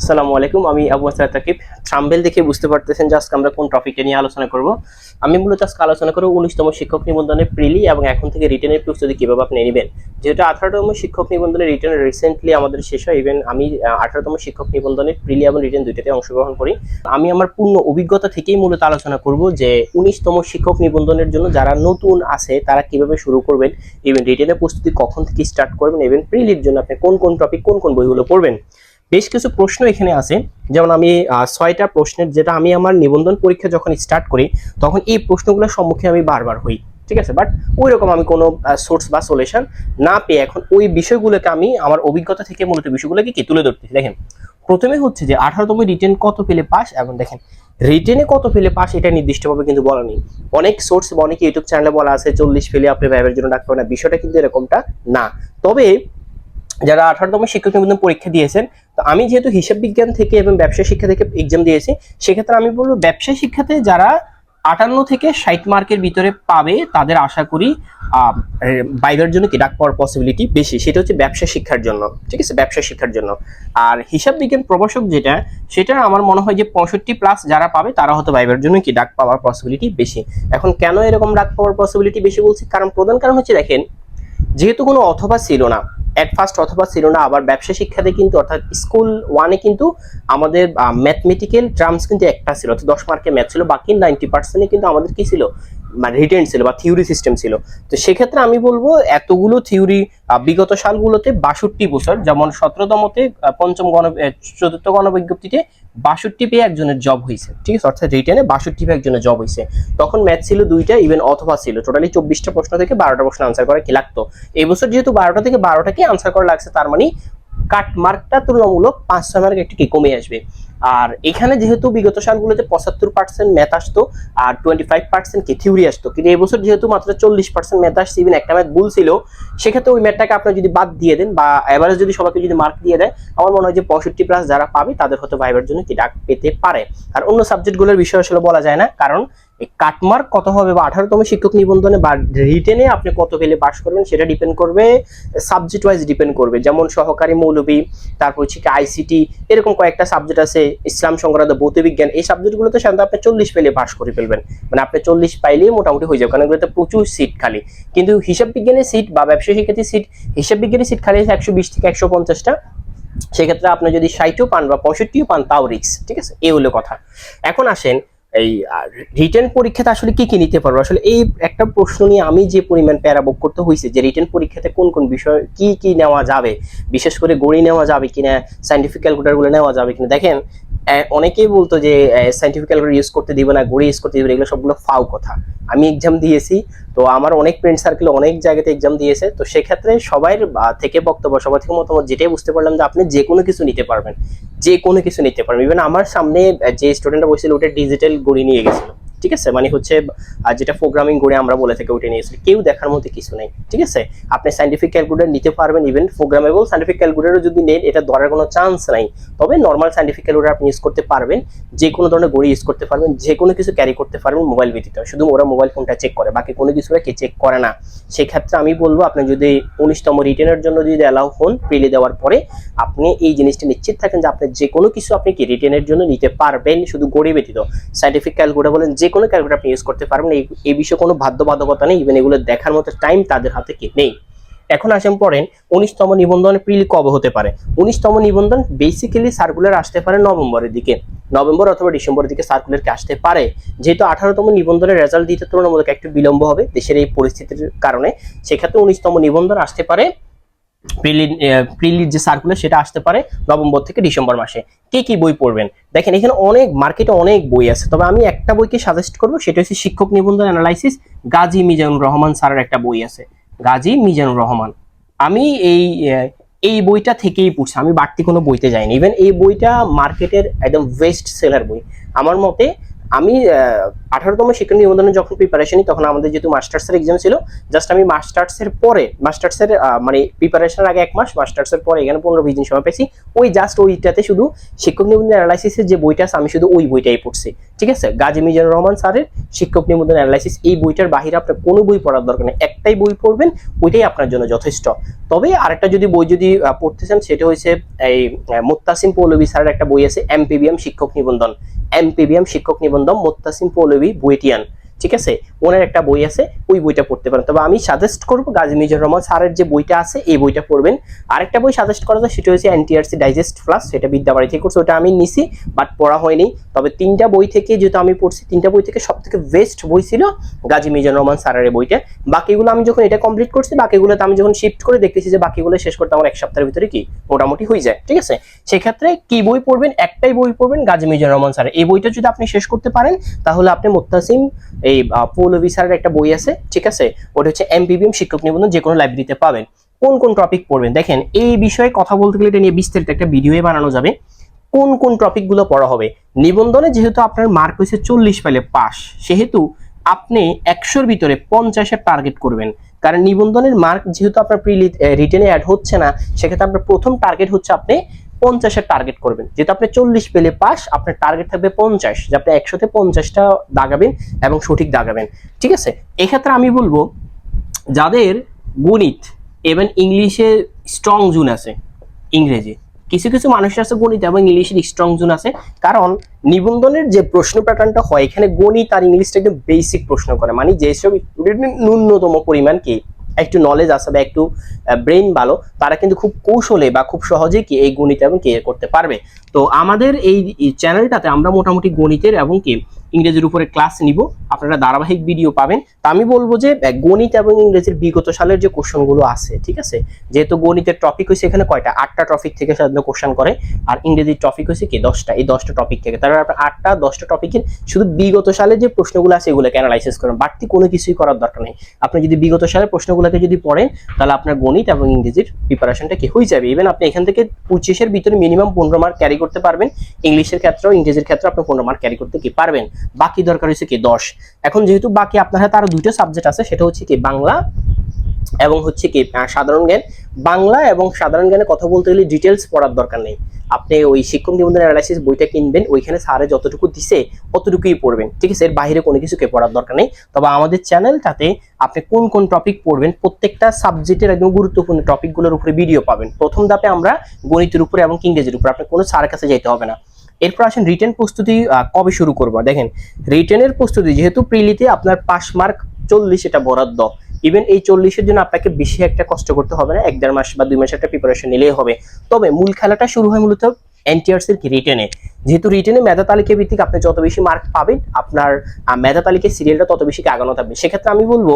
আসসালামু আলাইকুম, আমি আবু আসাদ তাকিব। থাম্বেল দেখে বুঝতে পারতেছেন যে আজকে আমরা কোন টপিকটা নিয়ে আলোচনা করব। আমি মূলত আজকে আলোচনা করব উনিশতম শিক্ষক নিবন্ধনের প্রিলি এবং এখন থেকে রিটেনের প্রস্তুতি কীভাবে আপনি নেবেন। যেহেতু আঠারোতম শিক্ষক নিবন্ধনের রিটার্ন রিসেন্টলি আমাদের শেষ হয় ইভেন আমি আঠারোতম শিক্ষক নিবন্ধনের প্রিলি এবং রিটার্ন দুইটাতে অংশগ্রহণ করি। আমি আমার পূর্ণ অভিজ্ঞতা থেকেই মূলত আলোচনা করব যে উনিশতম শিক্ষক নিবন্ধনের জন্য যারা নতুন আছে, তারা কীভাবে শুরু করবেন ইভেন রিটেনের প্রস্তুতি কখন থেকে স্টার্ট করবেন ইভেন প্রিলির জন্য আপনি কোন কোন টপিক কোন কোন বইগুলো পড়বেন। বেশ কিছু প্রশ্ন এখানে আছে। যেমন আমি ছয়টা প্রশ্নের যেটা আমি আমার নিবন্ধন পরীক্ষা যখন স্টার্ট করি, তখন এই প্রশ্নগুলোর সম্মুখীন আমি বারবার হই, ঠিক আছে? বাট ওই রকম আমি কোনো সোর্স বা সলিউশন না পেয়ে এখন ওই বিষয়গুলোকে আমি, আমার অভিজ্ঞতা থেকে মূলত বিষয়গুলোকে কি তুলে ধরতেছি। দেখেন, প্রথমে হচ্ছে যে আঠারোতম রিটেন কত পেলে পাস এবং দেখেন রিটেনে কত পেলে পাস এটা নির্দিষ্টভাবে কিন্তু বলা নেই। অনেক সোর্স বা অনেক ইউটিউব চ্যানেলে বলা আছে, চল্লিশ ফেলে আপনি ভাইবের জন্য ডাকতে পারেন না, বিষয়টা কিন্তু এরকমটা না। তবে যারা আঠারোতম শিক্ষক নিবন্ধন পরীক্ষা দিয়েছেন, তো আমি যেহেতু হিসাব বিজ্ঞান থেকে এবং ব্যবসা শিক্ষা থেকে এক্সাম দিয়েছি, সেক্ষেত্রে আমি বলব ব্যবসা শিক্ষাতে যারা আটান্ন থেকে ষাট মার্কের ভিতরে পাবে, তাদের আশা করি বাইবের জন্য কি, ডাক পাওয়ার পসিবিলিটি বেশি, সেটা হচ্ছে ব্যবসা শিক্ষার জন্য, ঠিক আছে? ব্যবসা শিক্ষার জন্য। আর হিসাব বিজ্ঞান প্রভাষক যেটা, সেটা আমার মনে হয় যে পঁয়ষট্টি প্লাস যারা পাবে, তারা হয়তো বাইবের জন্য কি, ডাক পাওয়ার পসিবিলিটি বেশি। এখন কেন এরকম ডাক পাওয়ার পসিবিলিটি বেশি বলছি? কারণ প্রধান কারণ হচ্ছে, দেখেন, যেহেতু কোনো অথবা ছিল না অ্যাট ফার্স্ট অথবা ছিল না, আবার ব্যবসা শিক্ষাতে কিন্তু, অর্থাৎ স্কুল ওয়ানে কিন্তু আমাদের ম্যাথমেটিক্যাল টার্মস কিন্তু একটা ছিল, অর্থাৎ দশ মার্কের ম্যাথ ছিল, বাকি নাইনটি পার্সেন্টে কিন্তু আমাদের কি ছিল? মানে রিটেন ছিল বা থিওরি সিস্টেম ছিল। তো সেক্ষেত্রে আমি বলব, এতগুলো থিওরি বিগত সালগুলোতে বাষট্টি বছর, যেমন সতেরোতমতে পঞ্চম গণ চতুর্থ গণবিজ্ঞপ্তিতে বাষট্টি পেয়ে একজনের জব হয়েছে ঠিক আছে? অর্থাৎ রিটেনে বাষট্টি পেয়ে একজনের জব হয়েছে তখন ম্যাথ ছিল দুইটা ইভেন অথবা ছিল। টোটালি চব্বিশটা প্রশ্ন থেকে বারোটা প্রশ্ন আনসার করা কি লাগতো? এই বছর যেহেতু বারোটা থেকে বারোটাকে আনসার করা লাগছে, তার মানে কাট মার্কটা তুলনামূলক পাঁচ ছয় মার্ক একটু কমে আসবে। আর এখানে যেহেতু বিগত সালগুলোতে পঁচাত্তর পার্সেন্ট ম্যাথ আসতো আর টোয়েন্টি ফাইভ পার্সেন্ট কি থিওরি আসতো, কিন্তু এবছর যেহেতু মাত্র চল্লিশ পার্সেন্ট ম্যাথ আসছে ইভেন একটা ম্যাথ ভুল ছিল, সেক্ষেত্রে ওই ম্যাথটাকে আপনি যদি বাদ দিয়ে দেন বা এভারেজ যদি সবাইকে যদি মার্ক দিয়ে দেয়, আমার মনে হয় যে পঁয়ষট্টি প্লাস যারা পাবে, তাদের হয়তো ভাইবার জন্য কি ডাক পেতে পারে। আর অন্য সাবজেক্টগুলোর বিষয় আসলে বলা যায় না, কারণ এই কাটমার্ক কত হবে বা আঠারোতম শিক্ষক নিবন্ধনে বা রিটেনে আপনি কত পেলে পাস করবেন, সেটা ডিপেন্ড করবে সাবজেক্ট ওয়াইজ ডিপেন্ড করবে। যেমন সহকারী মৌলবী, তারপর হচ্ছে আইসিটি এরকম কয়েকটা সাবজেক্ট আছে ইসলাম সংক্রান্ত ভৌত বিজ্ঞান এই সাবজেক্টগুলোতে সাধারণত আপনি চল্লিশ পেলে পাস করে ফেলবেন। মানে আপনি চল্লিশ পাইলেই মোটামুটি হয়ে যাবে, কারণ এগুলোতে প্রচুর সিট খালি। কিন্তু হিসাব বিজ্ঞানের সিট বা ব্যবসায় শিক্ষার্থী সিট হিসাব বিজ্ঞানের সিট খালি আছে একশো বিশ থেকে একশো পঞ্চাশটা। সেক্ষেত্রে আপনি যদি ষাটও পান বা পঁয়ষট্টিও পান, তাও রিক্স ঠিক আছে? এই হলো কথা। এখন আসেন এই রিটেন পরীক্ষাতে আসলে কি কি নিতে পারব? আসলে এই একটা প্রশ্ন নিয়ে আমি যে পরিমাণ প্যারা বুক করতে হয়েছে যে রিটেন পরীক্ষাতে কোন কোন বিষয় কি কি নেওয়া যাবে, বিশেষ করে গড়ি নেওয়া যাবে কিনা সাইন্টিফিক ক্যালকুলেটারগুলো নেওয়া যাবে কিনা। দেখেন অনেকেই বলতো যে সাইন্টিফিক ইউজ করতে দিবে না গড়ি ইউজ করতে দিবে এগুলো সবগুলো ফাও কথা। আমি এক্সাম দিয়েছি, তো আমার অনেক ফ্রেন্ড সার্কেল অনেক জায়গাতে এক্সাম দিয়েছে, তো সেক্ষেত্রে সবাই থেকে বক্তব্য, সবার থেকে মতামত যেটাই বুঝতে পারলাম যে আপনি যে কোনো কিছু নিতে পারবেন, যে কোনো কিছু নিতে পারবেন। ইভেন আমার সামনে যে স্টুডেন্টরা বসেছিল, ওটা ডিজিটাল গড়ি নিয়ে গেছিল। ঠিক আছে? মানে হচ্ছে আহ, যেটা প্রোগ্রামিং করে আমরা বলে থাকি ওটা নিয়েছিল কেউ দেখার মধ্যে কিছু নেই ঠিক আছে? আপনি সাইন্টিফিক ক্যালকুলেটর নিতে পারবেন ইভেন প্রোগ্রামেবল সাইন্টিফিক ক্যালকুলেটর যদি নেন এটা ধরার কোনো চান্স নাই। তবে নর্মাল সাইন্টিফিক ক্যালকুলেটর আপনি ইউজ করতে পারবেন যে কোনো ধরনের গড়ি ইউজ করতে পারবেন যে কোনো কিছু ক্যারি করতে পারবেন মোবাইল ব্যতীত। শুধু ওরা মোবাইল ফোনটা চেক করে বাকি কোনো কিছু ওরা কে চেক করে না। সেক্ষেত্রে আমি বলব আপনি যদি উনিশতম রিটেনের জন্য যদি অ্যালাউ হন প্রিলি দেওয়ার পরে আপনি এই জিনিসটা নিশ্চিত থাকেন যে আপনি যে কোনো কিছু আপনি কি রিটেনের জন্য নিতে পারবেন শুধু গড়ি ব্যতীত। সাইন্টিফিক ক্যালকুলেটার বলেন যে কোনো ক্যালকুলেটর আপনি ইউজ করতে পারবেন। এই এই বিষয়ে কোনো বাধ্যবাধকতা নেই। ইভেন এগুলো দেখার মতো টাইম তাদের হাতে কি নেই। এখন আসেন পড়েন, উনিশতম নিবন্ধন প্রিলি কবে হতে পারে? উনিশতম নিবন্ধন বেসিক্যালি সার্কুলার আসতে পারে নভেম্বরের দিকে। নভেম্বর অথবা ডিসেম্বরের দিকে সার্কুলার কি আসতে পারে। যেহেতু আঠারোতম নিবন্ধনের রেজাল্ট দিতে তুলনামূলক একটু বিলম্ব হবে দেশের এই পরিস্থিতির কারণে, সেক্ষেত্রে উনিশতম নিবন্ধন আসতে পারে প্রিলি প্রিলির যে সার্কুলার সেটা আসতে পারে নভেম্বর থেকে ডিসেম্বর মাসে। কি কি বই পড়বেন? দেখেন, এখানে অনেক, মার্কেটে অনেক বই আছে। তবে আমি একটা বইকে সাজেস্ট করব, সেটা হচ্ছে শিক্ষক নিবন্ধন অ্যানালাইসিস গাজী মিজানুর রহমান স্যারের একটা বই আছে। গাজী মিজানুর রহমান। আমি এই এই বইটা থেকেই পড়ছি। আমি বাড়তি কোনো বইতে যাইনি। ইভেন এই বইটা মার্কেটের একদম বেস্ট সেলার বই। আমার মতে আমি আঠারোতম শিক্ষক নিবন্ধনের যখন প্রিপারেশনই তখন আমাদের যেহেতু মাস্টার্সের এক্সাম ছিল জাস্ট আমি মাস্টার্সের পরে মাস্টার্সের মানে প্রিপারেশনের আগে এক মাস মাস্টার্সের পরে এখানে পনেরো বিশ দিন সময় পেয়েছি। ওই জাস্ট ওইটাতে শুধু শিক্ষক নিবন্ধন অ্যানালাইসিসের যে বইটা আছে, আমি শুধু ওই বইটাই পড়ছি। ঠিক আছে? গাজী মিজানুর রহমান স্যারের শিক্ষক নিবন্ধন অ্যানালাইসিস এই বইটার বাহিরে আপনার কোনো বই পড়ার দরকার নেই। একটাই বই পড়বেন, ওইটাই আপনার জন্য যথেষ্ট। তবে আরেকটা যদি বই যদি পড়তে চান, সেটা হচ্ছে এই মুত্তাসিম পৌলবী স্যারের একটা বই আছে, এমপিবিএম শিক্ষক নিবন্ধন। এমপিবিএম শিক্ষক নিবন্ধন মোত্তাসিম পৌলবী বুয়েটিয়ান। ঠিক আছে? ওনার একটা বই আছে, ওই বইটা পড়তে পারেন। তবে আমি সাজেস্ট করব গাজী মিজানুর রহমান স্যারের যে বইটা আছে, এই বইটা পড়বেন। আরেকটা বই সাজেস্ট করা যায়, সেটা হচ্ছে এনটিআরসি ডাইজেস্ট প্লাস সেটা বিদ্যাবাড়ি থেকে করছে, ওটা আমি নিছি বাট পড়া হয়নি। তবে তিনটা বই থেকে যেহেতু আমি পড়ছি, তিনটা বই থেকে সব থেকে বেস্ট বই ছিল গাজী মিজানুর রহমান স্যারের বইটা। বাকিগুলো আমি যখন এটা কমপ্লিট করছি, বাকিগুলোতে আমি যখন শিফট করে দেখতেছি যে বাকিগুলো শেষ করতে আমার এক সপ্তাহের ভিতরে কি মোটামুটি হয়ে যায়, ঠিক আছে? সেক্ষেত্রে কি বই পড়বেন? একটাই বই পড়বেন গাজী মিজানুর রহমান স্যারের। এই বইটা যদি আপনি শেষ করতে পারেন, তাহলে আপনি মুত্তাসিম এই পৌলভী স্যারের একটা বই আছে, ঠিক আছে? ওটা হচ্ছে এমপিবিএম শিক্ষক নিবন্ধন যে কোনো লাইব্রেরিতে পাবেন। কোন কোন টপিক পড়বেন? দেখেন, এই বিষয়ে কথা বলতে গেলে এটা নিয়ে বিস্তারিত একটা ভিডিও বানানো যাবে। কোন কোন টপিকগুলো পড়া হবে? নিবন্ধনে যেহেতু আপনার মার্ক হয়েছে চল্লিশ পেলে পাস সেহেতু আপনি একশোর ভিতরে পঞ্চাশের টার্গেট করবেন। কারণ নিবন্ধনের মার্ক যেহেতু আপনার প্রি রিটেনে অ্যাড হচ্ছে না, সেক্ষেত্রে আপনার প্রথম টার্গেট হচ্ছে আপনি পঞ্চাশের টার্গেট করবেন। যেহেতু আপনি চল্লিশ পেলে পাস আপনার টার্গেট থাকবে পঞ্চাশ, যে আপনি একশোতে পঞ্চাশটা দাগাবেন এবং সঠিক দাগাবেন। ঠিক আছে? এক্ষেত্রে আমি বলব, যাদের গণিত এবং ইংলিশে স্ট্রং জোন আছে, ইংরেজি, কিছু কিছু মানুষ আছে গণিত এবং ইংলিশের স্ট্রং জোন আছে, কারণ নিবন্ধনের যে প্রশ্ন প্যাটার্নটা হয়, এখানে গণিত আর ইংলিশটা একদম বেসিক প্রশ্ন করে। মানে যেসব স্টুডেন্ট ন্যূনতম পরিমাণ কি? একটু নলেজ আছে বা একটু ব্রেন ভালো, তারা কিন্তু খুব কৌশলে বা খুব সহজেই কি এই গণিত এবং কে করতে পারবে। তো আমাদের এই চ্যানেলটাতে আমরা মোটামুটি গণিতের এবং কি ইংরেজির উপরে ক্লাস নিব। আপনারা ধারাবাহিক ভিডিও পাবেন। তা আমি বলব যে গণিত এবং ইংরেজির বিগত সালের যে কোশ্চেনগুলো আছে, ঠিক আছে? যেহেতু গণিতের টপিক হয়েছে এখানে কয়টা? আটটা টপিক থেকে সাধারণত কোশ্চেন করে। আর ইংরেজির টপিক হয়েছে কি? দশটা। এই দশটা টপিক থেকে। তারপর আপনার আটটা, দশটা টপিকের শুধু বিগত সালে যে প্রশ্নগুলো আছে, এগুলোকে অ্যানালাইসিস করেন। বাড়তি কোনো কিছুই করার দরকার নেই। আপনি যদি বিগত সালের প্রশ্নগুলোকে যদি পড়েন, তাহলে আপনার গণিত এবং ইংরেজির প্রিপারেশনটা কি? হয়ে যাবে। ইভেন আপনি এখান থেকে পঁচিশের ভিতরে মিনিমাম পনেরো মার্ক ক্যারি করতে পারবেন। ইংলিশের ক্ষেত্রেও, ইংরেজির ক্ষেত্রে আপনি পনেরো মার্ক ক্যারি করতে কি পারবেন। বাকি দরকার হচ্ছে কি দশ। এখন যেহেতু বাকি আপনার হাতে আরও দুটো সাবজেক্ট আছে, সেটা হচ্ছে কি বাংলা এবং হচ্ছে কি সাধারণ জ্ঞান। বাংলা এবং সাধারণ জ্ঞানে কথা বলতে গেলে ডিটেলস পড়ার দরকার নেই। আপনি ওই শিক্ষক নিবন্ধন অ্যানালাইসিস বইটা কিনবেন, ওইখানে স্যারে যতটুকু দিছে, অতটুকুই পড়বেন। ঠিক আছে, এর বাইরে কোনো কিছুকে পড়ার দরকার নেই। তবে আমাদের চ্যানেলটাতে আপনি কোন কোন টপিক পড়বেন, প্রত্যেকটা সাবজেক্টের একদম গুরুত্বপূর্ণ টপিকগুলোর উপরে ভিডিও পাবেন। প্রথম ধাপে আমরা গণিতের উপরে এবং ইংরেজির উপরে। আপনি কোনো স্যারের কাছে যেতে হবে না। এরপর আসেন রিটেন প্রস্তুতি কবে শুরু করব? দেখেন রিটেনের প্রস্তুতি যেহেতু প্রিলিতে আপনার পাস মার্ক চল্লিশ এটা বরাদ্দ। ইভেন এই চল্লিশের জন্য আপনাকে বেশি একটা কষ্ট করতে হবে না, এক দেড় মাস বা দুই মাস একটা প্রিপারেশন নিলেই হবে। তবে মূল খেলাটা শুরু হয় মূলত এনটিআরসির রিটেনে যেহেতু রিটেনে মেধা তালিকা ভিত্তিক আপনি যত বেশি মার্ক পাবেন, আপনার মেধা তালিকায় সিরিয়ালটা তত বেশি আগানো থাকবে? সেক্ষেত্রে আমি বলব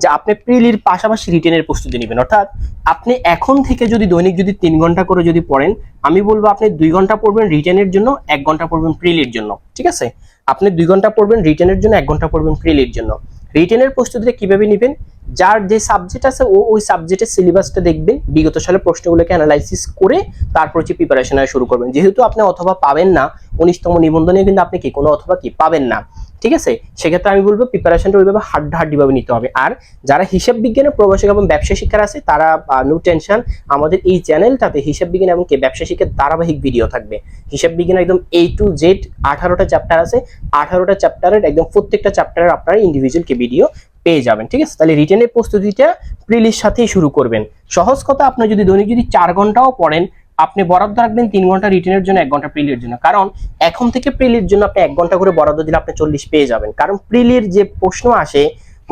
যে আপনি প্রিলির পাশাপাশি রিটেনের প্রস্তুতি নেবেন। অর্থাৎ আপনি এখন থেকে যদি দৈনিক যদি তিন ঘণ্টা করে যদি পড়েন, আমি বলব আপনি দুই ঘণ্টা পড়বেন রিটেনের জন্য, এক ঘণ্টা পড়বেন প্রিলির জন্য, ঠিক আছে? আপনি দুই ঘণ্টা পড়বেন রিটেনের জন্য, এক ঘণ্টা পড়বেন প্রিলির জন্য। রিটেনের প্রস্তুতিটা কীভাবে নেবেন? যার যে সাবজেক্ট আছে, ও ওই সাবজেক্টের সিলেবাসটা দেখবেন, বিগত সালের প্রশ্নগুলোকে অ্যানালাইসিস করে তারপর হচ্ছে প্রিপারেশন শুরু করবেন। যেহেতু আপনি অথবা পাবেন না, উনিশতম নিবন্ধনে কিন্তু আপনি কি কোনো অথবা কি পাবেন না। ঠিক আছে? সেক্ষেত্রে আমি বলব প্রিপারেশনটা ওইভাবে হাড্ডা হাড্ডিভাবে নিতে হবে। আর যারা হিসাব বিজ্ঞানের প্রবাসিক এবং ব্যবসা শিক্ষার আছে, তারা নো টেনশন আমাদের এই চ্যানেলটাতে হিসাব বিজ্ঞান এবং ব্যবসা শিক্ষার ধারাবাহিক ভিডিও থাকবে। হিসাব বিজ্ঞান একদম এ টু জেড আঠারোটা চ্যাপ্টার আছে। আঠারোটা চ্যাপ্টারের একদম প্রত্যেকটা চ্যাপ্টারের আপনারা ইন্ডিভিজুয়াল কি ভিডিও পেয়ে যাবেন, ঠিক আছে? তাহলে রিটেনের প্রস্তুতিটা প্রিলির সাথেই শুরু করবেন। সহজ কথা আপনি যদি দৈনিক যদি চার ঘন্টাও পড়েন আপনি বরাদ্দ রাখবেন তিন ঘণ্টা রিটেনের জন্য, এক ঘণ্টা প্রিলির জন্য। কারণ এখন থেকে প্রিলির জন্য আপনি এক ঘণ্টা করে বরাদ্দ দিলে আপনি চল্লিশ পেয়ে যাবেন। কারণ প্রিলির যে প্রশ্ন আসে,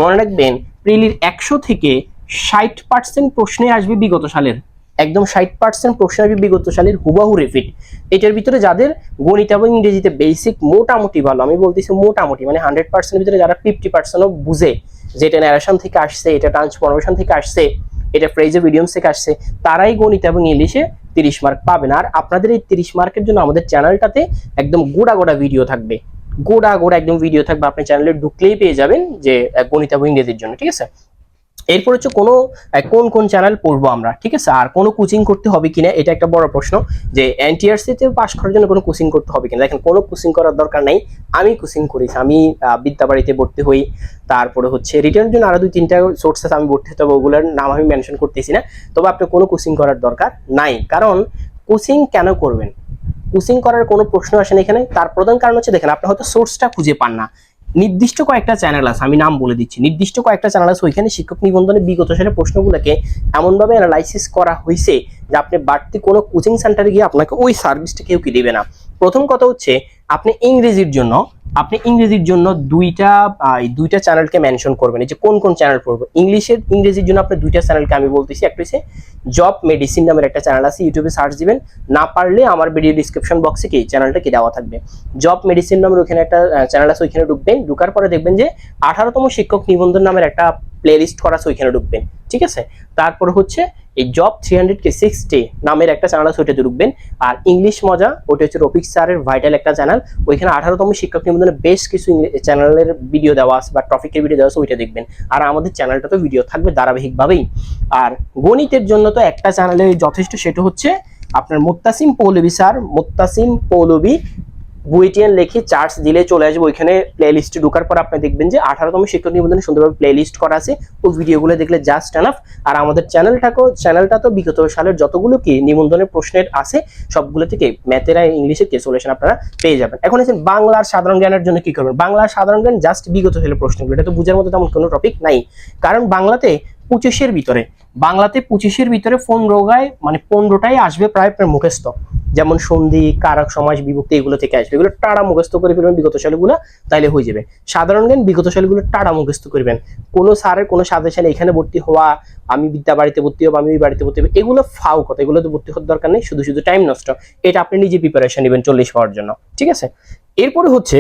মনে রাখবেন প্রিলির একশো থেকে ষাট পার্সেন্ট প্রশ্নে আসবে বিগত সালের। একদম ষাট পার্সেন্ট প্রশ্ন আসবে বিগত সালের হুবাহু রিপিট এটার ভিতরে যাদের গণিত এবং ইংরেজিতে বেসিক মোটামুটি ভালো, আমি বলতেছি মোটামুটি মানে হান্ড্রেড পার্সেন্টের ভিতরে যারা ফিফটি পার্সেন্টও বুঝে যে এটা ন্যারেশন থেকে আসছে, এটা ট্রান্সফরমেশন থেকে আসছে, এটা ফ্রেজে ভিডিওস থেকে আসছে, তারাই গণিত এবং ইংলিশে তিরিশ মার্ক পাবেন। আর আপনাদের এই তিরিশ মার্কের জন্য আমাদের চ্যানেলটাতে একদম গোড়া গোড়া ভিডিও থাকবে। গোড়া গোড়া একদম ভিডিও থাকবে। আপনি চ্যানেলে ঢুকলেই পেয়ে যাবেন যে গণিত এবং ইংরেজির জন্য, ঠিক আছে? এরপর হচ্ছে কোনো কোন কোন চ্যানেল পড়ব আমরা, ঠিক আছে? আর কোনো কোচিং করতে হবে কিনা, এটা একটা বড় প্রশ্ন যে এনটিআরসি তে পাস করার জন্য কোনো কোচিং করতে হবে কিনা? দেখেন, কোনো কোচিং করার দরকার নাই, আমি কোচিং করেছি আমি বিদ্যাবাড়িতে ভর্তি হই, তারপরে হচ্ছে রিটার্নের জন্য আরও দুই, তিনটা সোর্স আছে আমি ভর্তি হতে হবে, ওগুলোর নাম আমি মেনশন করতেছি না, তবে আপনি কোনো কোচিং করার দরকার নাই। কারণ কোচিং কেন করবেন? কোচিং করার কোনো প্রশ্ন আসে না এখানে, তার প্রধান কারণ হচ্ছে, দেখেন, আপনি হয়তো সোর্সটা খুঁজে পান না। নির্দিষ্ট কয়েকটা চ্যানেল আছে, আমি নাম বলে দিচ্ছি। নির্দিষ্ট কয়েকটা চ্যানেল আছে, ওইখানে শিক্ষক নিবন্ধনে বিগত সালের প্রশ্নগুলোকে এমনভাবে অ্যানালাইসিস করা হয়েছে যে আপনি বাড়তি কোনো কোচিং সেন্টারে গিয়ে আপনাকে ওই সার্ভিসটা কেউ কি দেবে না। প্রথম কথা হচ্ছে, আপনি ইংরেজির জন্য আপনি ইংরেজির জন্য দুইটা দুইটা চ্যানেলকে মেনশন করবেন। এই যে কোন কোন চ্যানেল পড়ব? ইংলিশের, ইংরেজির জন্য আপনি দুইটা চ্যানেলকে আমি বলতেছি। একটা হচ্ছে জব মেডিসিন নামের একটা চ্যানেল আছে ইউটিউবে সার্চ দিবেন। না পারলে আমার ভিডিও ডিসক্রিপশন বক্সে কি চ্যানেলটা কি দেওয়া থাকবে? জব মেডিসিন নামের ওখানে একটা চ্যানেল আছে, ওইখানে ঢুকবেন। ঢুকার পরে দেখবেন যে আঠারোতম শিক্ষক নিবন্ধন নামের একটা প্লে লিস্ট করা আছে, ওইখানে ঢুকবেন, ঠিক আছে? তারপর হচ্ছে এই জব থ্রি হান্ড্রেড কে সিক্সটি নামের একটা চ্যানেল আছে ওইটাতে ঢুকবেন। আর ইংলিশ মজা ওটা হচ্ছে রফিক স্যারের ভাইটাল একটা চ্যানেল ওইখানে আঠারোতম শিক্ষক নিবন্ধনে বেশ কিছু চ্যানেলের ভিডিও দেওয়া আছে বা টপিকের ভিডিও দেওয়া আছে, ওইটা দেখবেন। আর আমাদের চ্যানেলটা তো ভিডিও থাকবে ধারাবাহিকভাবেই। আর গণিতের জন্য তো একটা চ্যানেলে যথেষ্ট, সেটা হচ্ছে আপনার মোত্তাসিম পৌলবী স্যার। মোত্তাসিম পৌলবী বুয়েটিয়ান লিখে চার্জ দিলে চলে আসবে ওইখানে প্লে লিস্টে ঢোকার পর আপনি দেখবেন যে আঠারোতম শিক্ষক নিবন্ধনে সুন্দরভাবে প্লে লিস্ট করা আছে। ওই ভিডিওগুলো দেখলে জাস্ট এনাফ আর আমাদের চ্যানেলটাকেও, চ্যানেলটা তো বিগত সালের যতগুলো কি নিবন্ধনের প্রশ্নের আছে, সবগুলো থেকে ম্যাথের আর ইংলিশের কি সলিউশন আপনারা পেয়ে যাবেন। এখন এসে বাংলার সাধারণ জ্ঞানের জন্য কি করবেন? বাংলার সাধারণ জ্ঞান জাস্ট বিগত সালের প্রশ্নগুলো। এটা তো বোঝার মতো তেমন কোনো টপিক নাই। কারণ বাংলাতে পঁচিশের ভিতরে। বাংলাতে পঁচিশের ভিতরে পনেরো গায় মানে পনেরোটাই আসবে প্রায় প্রায় মুখস্থ। যেমন সন্ধি, কারক সমাজ বিভক্তি এগুলো থেকে আসবে। এগুলো টাড়া মুখস্থ করে ফেলবেন বিগত সালগুলো, তাইলে হয়ে যাবে। সাধারণ জ্ঞান বিগত সালগুলো টাড়া মুখস্থ করবেন। কোনো স্যারের কোনো সাজেশনে, এখানে ভর্তি হওয়া, আমি বিদ্যা বাড়িতে ভর্তি হব, আমি ওই বাড়িতে ভর্তি হব, এগুলো ফাও কথা। এগুলো তো ভর্তি হওয়ার দরকার নেই, শুধু শুধু টাইম নষ্ট। এটা আপনি নিজে প্রিপারেশন নেবেন চল্লিশ পাওয়ার জন্য। ঠিক আছে? এরপরে হচ্ছে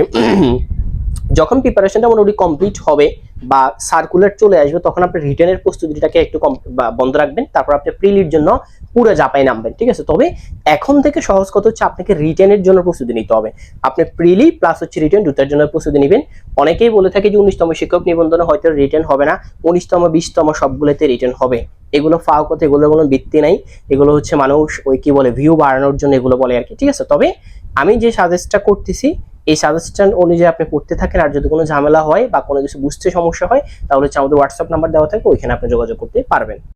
যখন প্রিপারেশনটা মোটামুটি কমপ্লিট হবে বা সার্কুলার চলে আসবে, তখন আপনি রিটার্নের প্রস্তুতিটাকে একটু কম বন্ধ রাখবেন, তারপর আপনি প্রিলির জন্য পুরো জাপায় নামবেন, ঠিক আছে? তবে এখন থেকে সহজ কথা হচ্ছে আপনাকে রিটার্নের জন্য প্রস্তুতি নিতে হবে। আপনি প্রিলি প্লাস হচ্ছে রিটার্ন দুটার জন্য প্রস্তুতি নেবেন। অনেকেই বলে থাকে যে উনিশতম শিক্ষক নিবন্ধনে হয়তো রিটার্ন হবে না, উনিশতম, বিশতম সবগুলোতে রিটার্ন হবে। এগুলো ফাও কথা, এগুলোর কোনো ভিত্তি নাই। এগুলো হচ্ছে মানুষ ওই কি বলে ভিউ বাড়ানোর জন্য এগুলো বলে আর কি, ঠিক আছে? তবে আমি যে সাজেস্টটা করতেছি, এই সাজেশন অনুযায়ী আপনি পড়তে থাকেন আর যদি কোনো ঝামেলা হয় বা কোনো কিছু বুঝতে সমস্যা হয়, তাহলে হচ্ছে আমাদের হোয়াটসঅ্যাপ নাম্বার দেওয়া থাকে, ওইখানে আপনি যোগাযোগ করতে পারবেন।